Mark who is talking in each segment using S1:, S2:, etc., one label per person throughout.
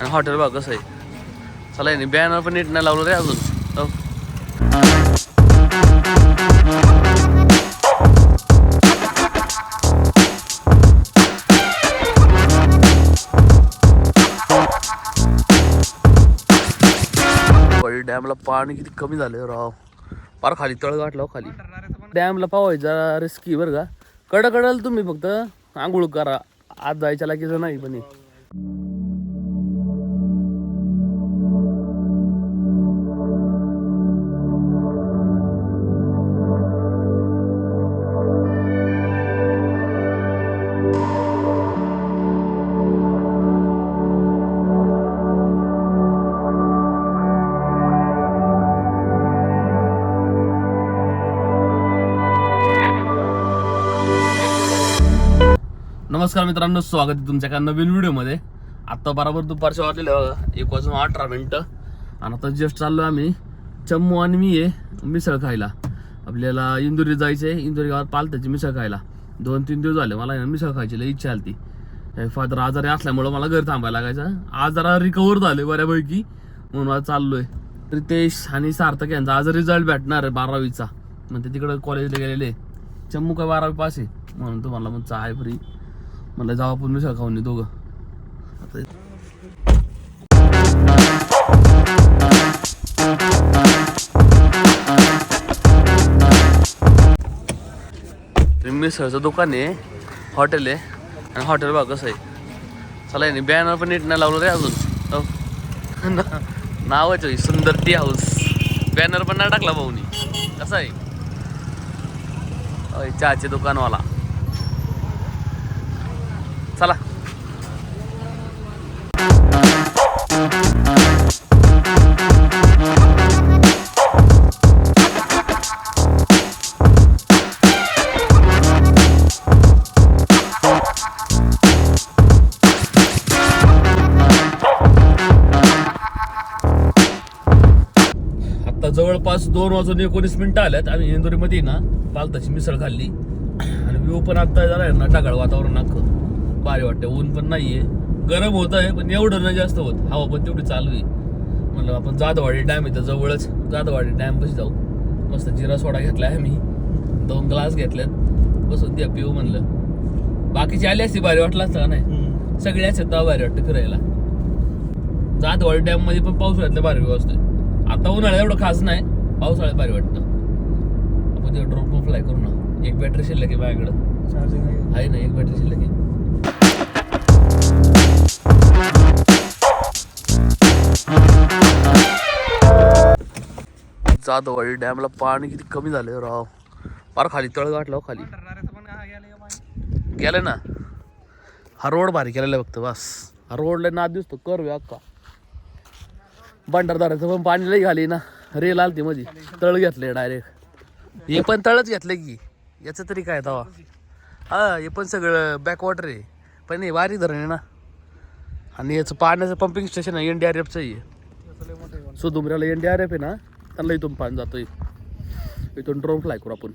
S1: आणि हॉटेल बघ कसं आहे. चला नाही बॅनर पण नीट नाही लावलं रे अजून. डॅमला पाणी किती कमी झालं राव. पार खाली तळ गाठला खाली. डॅमला पावायचा रिस्की बरं का. कडकडाल तुम्ही फक्त. आंघोळ करा. आज जायच्या लागीचं नाही पण नमस्कार मित्रांनो स्वागत आहे तुमच्या एका नवीन व्हिडिओमध्ये. आत्ता बरोबर दुपारचे वाजलेले बघा एक वाजून अठरा मिनटं. आणि आता जस्ट चाललो आम्ही चम्मू आणि मी आहे मिसळ खायला. आपल्याला इंदोरी जायचं आहे इंदुरी गावात पालत्याची मिसळ खायला. दोन तीन दिवस झाले मला मिसळ खायची लई इच्छा आली ती फादर आजारी असल्यामुळं मला घर थांबायला लागायचं. आजारा रिकवर झाले बऱ्यापैकी म्हणून आज आहे रितेश आणि सार्थक यांचा आज रिझल्ट भेटणार आहे बारावीचा. मग ते तिकडं कॉलेजला गेलेले. चम्मू काय बारावी पास आहे? म्हणून तुम्हाला मग आहे फ्री म्हटलं जाऊ आपण मिसळ खाऊन दोघं. ते मिसळचं दुकान आहे हॉटेल आहे. आणि हॉटेल बा कसं आहे. चला नाही बॅनर पण नीट नाही लावलं रे अजून. हो. नावच होई सुंदर टी हाऊस बॅनर पण नाही टाकला भाऊनी. कसं आहे? चहाचे दुकानवाला. चला. जवळपास दोन वाजून एकोणीस मिनिटं आल्यात. आणि इंदोरीमध्ये ना पालताची मिसळ खाल्ली. आणि व्यू पण आता झाला ना ढगाळ वातावरण अख्खं भारी वाटतं ऊन पण नाहीये. गरम होत आहे पण एवढं नाही जास्त होत. हवा पण तेवढी चालू आहे. म्हणलं आपण जाधवाडी डॅम इथं जवळच जाधवाडी डॅम पाशी जाऊ. मस्त जिरा सोडा घेतलाय आम्ही. दोन ग्लास घेतल्यात. बसून द्या पिऊ म्हणलं. बाकीची आली असती भारी वाटलं असतं नाही? सगळे असतात तेव्हा भारी वाटतं फिरायला. जाधवाडी डॅममध्ये पण पावसाळ्यातलं भारी व्यवस्था आहे. आता उन्हाळ्यात एवढं खास नाही. पावसाळ्यात भारी वाटतं. आपण ते ड्रोन फ्लाय करू ना. एक बॅटरी शिल्लक आहे माझ्याकडं.
S2: चार्जिंग आहे.
S1: आहे ना एक बॅटरी शिल्लक आहे. सातवाडी डॅमला पाणी किती कमी झालं राव. फार खाली तळ गाठला खाली. गेलं ना. हा रोड भारी केलेला फक्त बस. हा रोडला नाद दिसतो कर अक्का भंडारदाराचं पण पाणी लई घाली ना. रेल आलती मध्ये तळ घेतले डायरेक्ट. हे पण तळच घेतलं की. याचं तरी काय तवा हा हे पण सगळं बॅकवॉटर आहे. पण हे वारी धरण आहे ना. आणि याचं पाण्याचं पंपिंग स्टेशन आहे एन डी आर एफचं आहे सुधुमऱ्याला एन डी आर एफ आहे ना. त्यांना इथून पाणी जातोय. इथून ड्रोन फ्लाय करू आपण.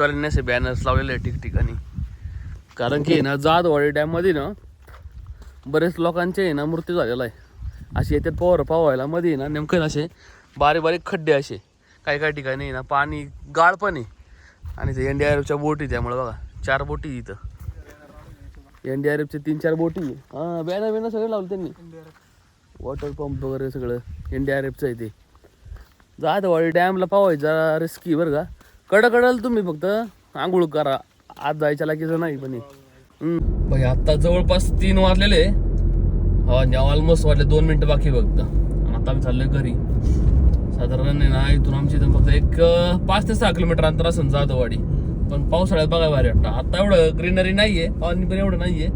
S1: चौकीवाल्यांनी असे बॅनर्स लावलेले आहे ठिकठिकाणी. कारण की ना जाधवाडी डॅममध्ये ना बरेच लोकांचे आहे ना मृत्यू झालेला आहे. असे येतात पोहर पावायला मध्ये ना नेमकं ना असे बारीक बारीक खड्डे असे. काही काही ठिकाणी आहे ना पाणी गाळ पण आहे. आणि ते एन डी आर एफच्या बोटी त्यामुळे बघा चार बोटी इथं. एन डी आर एफचे तीन चार बोटी. हां बॅनर बॅनर सगळे लावले त्यांनी. वॉटर पंप वगैरे सगळं एन डी आर एफचं आहे ते. जाधवाडी डॅमला पावायचं जरा रिस्की बरं का. कडकडल तुम्ही फक्त आंघोळ करा. आज जायच्या लागीचं नाही पण भाई आता जवळपास तीन वाजलेले हा ऑलमोस्ट वाटले दोन मिनिटं बाकी फक्त. आता आम्ही चाललोय घरी. साधारण ना इथून आमच्या इथून फक्त एक पाच ते सहा किलोमीटर अंतर असेल जाधववाडी. पण पावसाळ्यात बघायला भारी वाटतं. आता एवढं ग्रीनरी नाहीये पाणी पण एवढं नाहीये.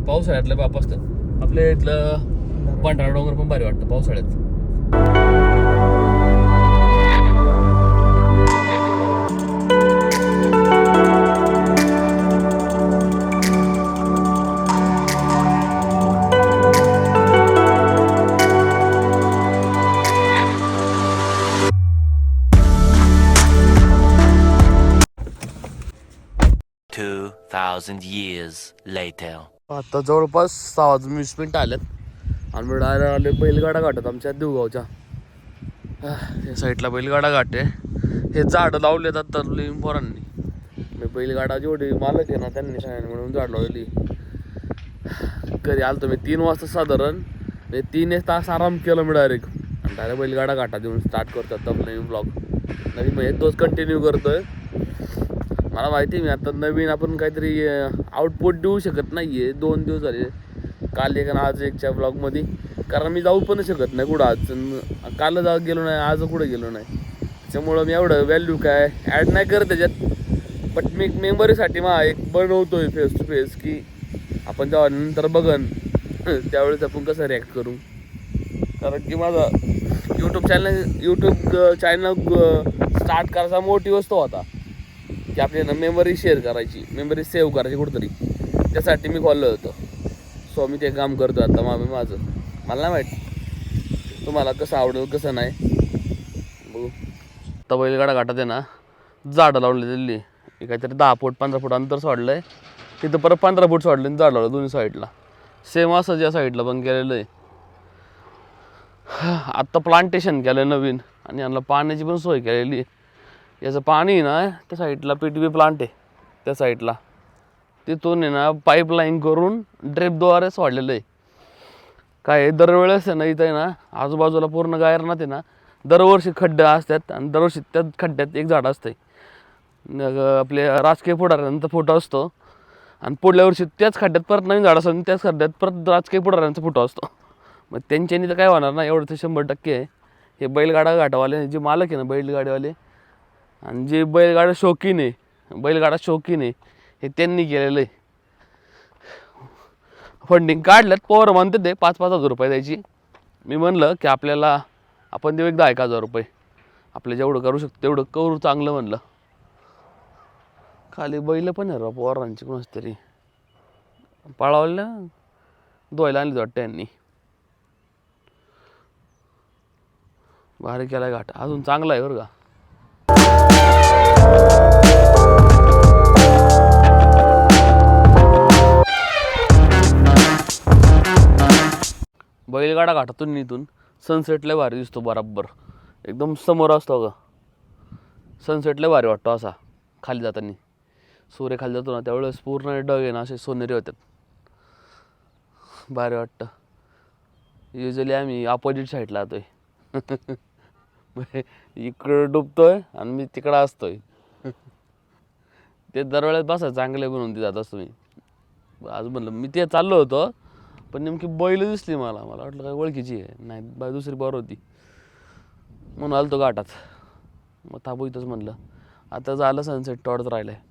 S1: पावसाळ्यातलं बाप असतं. आपल्या इथलं पांढरा डोंगर पण भारी वाटतं पावसाळ्यात.
S2: Two thousand years later.
S1: आता जवळपास सहा वाजून वीस मिनिट आल्यात आणि मी डायरेक्ट आले बैलगाडा घाटात आमच्या देवगावच्या. या साईडला बैलगाडा घाट आहे. हे झाडं लावले आता लई पोरांनी. मी बैलगाडा जेवढी मालक आहे ना त्यांनी सांगितलं म्हणून झाड लावलेली. कधी आलतो मी तीन वाजता साधारण. मी तीन एक तास आराम केला मी डायरेक्ट आणि डायरेक्ट बैलगाडा घाटात येऊन स्टार्ट करतात तर नवीन ब्लॉग नवीन म्हणजे तोच कंटिन्यू करतोय. मला माहिती आहे मी आता नवीन आपण काहीतरी आउटपुट देऊ शकत नाही आहे दोन दिवस झाले. काल एक आणि आज एकच्या ब्लॉगमध्ये कारण मी जाऊ पण शकत नाही कुठं आज. काल जा गेलो नाही आज कुठं गेलो नाही. त्याच्यामुळं मी एवढं व्हॅल्यू काय ॲड नाही करत त्याच्यात. बट मी मेंबरीसाठी मा एक बनवतो आहे फेस टू फेस की आपण जेव्हा नंतर बघन त्यावेळेस आपण कसं रिॲक्ट करू. कारण की माझा YouTube channel YouTube channel start करायचा मोटिव्ह असतो होता. की आपल्याला मेमरी शेअर करायची मेमरी सेव्ह करायची कुठंतरी. त्यासाठी मी खोललं होतं सो मी ते काम करतो आता मामी माझं. मला नाही माहीत. तुम्हाला कसं आवडेल कसं नाही. बघू. आता बैलगाडा घाटात आहे ना झाडं लावली दिल्ली. काहीतरी दहा फूट पंधरा फूट अंतर सोडलं आहे तिथं परत पंधरा फूट सोडलं आणि झाड लावलं दोन्ही साईडला सेम असंच या साईडला पण केलेलं आहे. आत्ता प्लांटेशन केलं नवीन आणि यांना पाण्याची पण सोय केलेली आहे. याचं पाणी आहे ना त्या साईडला पी टी पी प्लांट आहे त्या साईडला. तिथून आहे ना पाईपलाईन करून ड्रेपद्वारे सोडलेलं आहे. काय आहे, दरवेळेस आहे ना इथं आहे ना आजूबाजूला पूर्ण गायरनात आहे ना दरवर्षी खड्डे असतात आणि दरवर्षी त्या खड्ड्यात एक झाड असते आपले राजकीय पुढाऱ्यांचा फोटो असतो आणि पुढल्या वर्षी त्याच खड्ड्यात परत नवीन झाड असतं आणि त्याच खड्ड्यात परत राजकीय पुढाऱ्यांचा फोटो असतो. मग त्यांच्यानी तर काय होणार ना एवढं तर शंभर टक्के आहे. हे बैलगाडा घाटावाले जे मालक आहे ना बैलगाडीवाले आणि जे बैलगाडा शौकीन आहे बैलगाडा शौकीन आहे हे त्यांनी केलेलं आहे. फंडिंग काढल्यात पोर म्हणते ते पाच पाच हजार रुपये द्यायची. मी म्हणलं की आपल्याला आपण देऊ एक दहा एक हजार रुपये. आपलं जेवढं करू शकतो तेवढं करू चांगलं म्हणलं. खाली बैल पण आहे राव पोरांची कोणाच तरी पळावलं धुवायला आणली वाटतं यांनी. भारी केला घाट. अजून चांगला आहे बरं का. गाडा घाटातून इथून सनसेटला भारी दिसतो बराबर. एकदम समोर असतो अगं. सनसेट लय भारी वाटतो असा खाली जाताना. सूर्य खाली जातो ना त्यावेळेस पूर्ण डग आहे ना असे सोनेरी होतात. भारी वाटतं. युजली आम्ही अपोजिट साईडला जातोय. इकडं डुबतोय आणि मी तिकडं असतोय. ते दरवेळेस बसा चांगले बनवून ते जात असतो मी. आज म्हणलं मी ते चाललो होतो. पण नेमकी बैल दिसली मला. मला वाटलं काय ओळखीची आहे. नाही बाय दुसरी बरं होती. म्हणून आलो तो गाठात. मग थांबू इथंच म्हटलं आता झालं सनसेट टॉर्च राहिलं आहे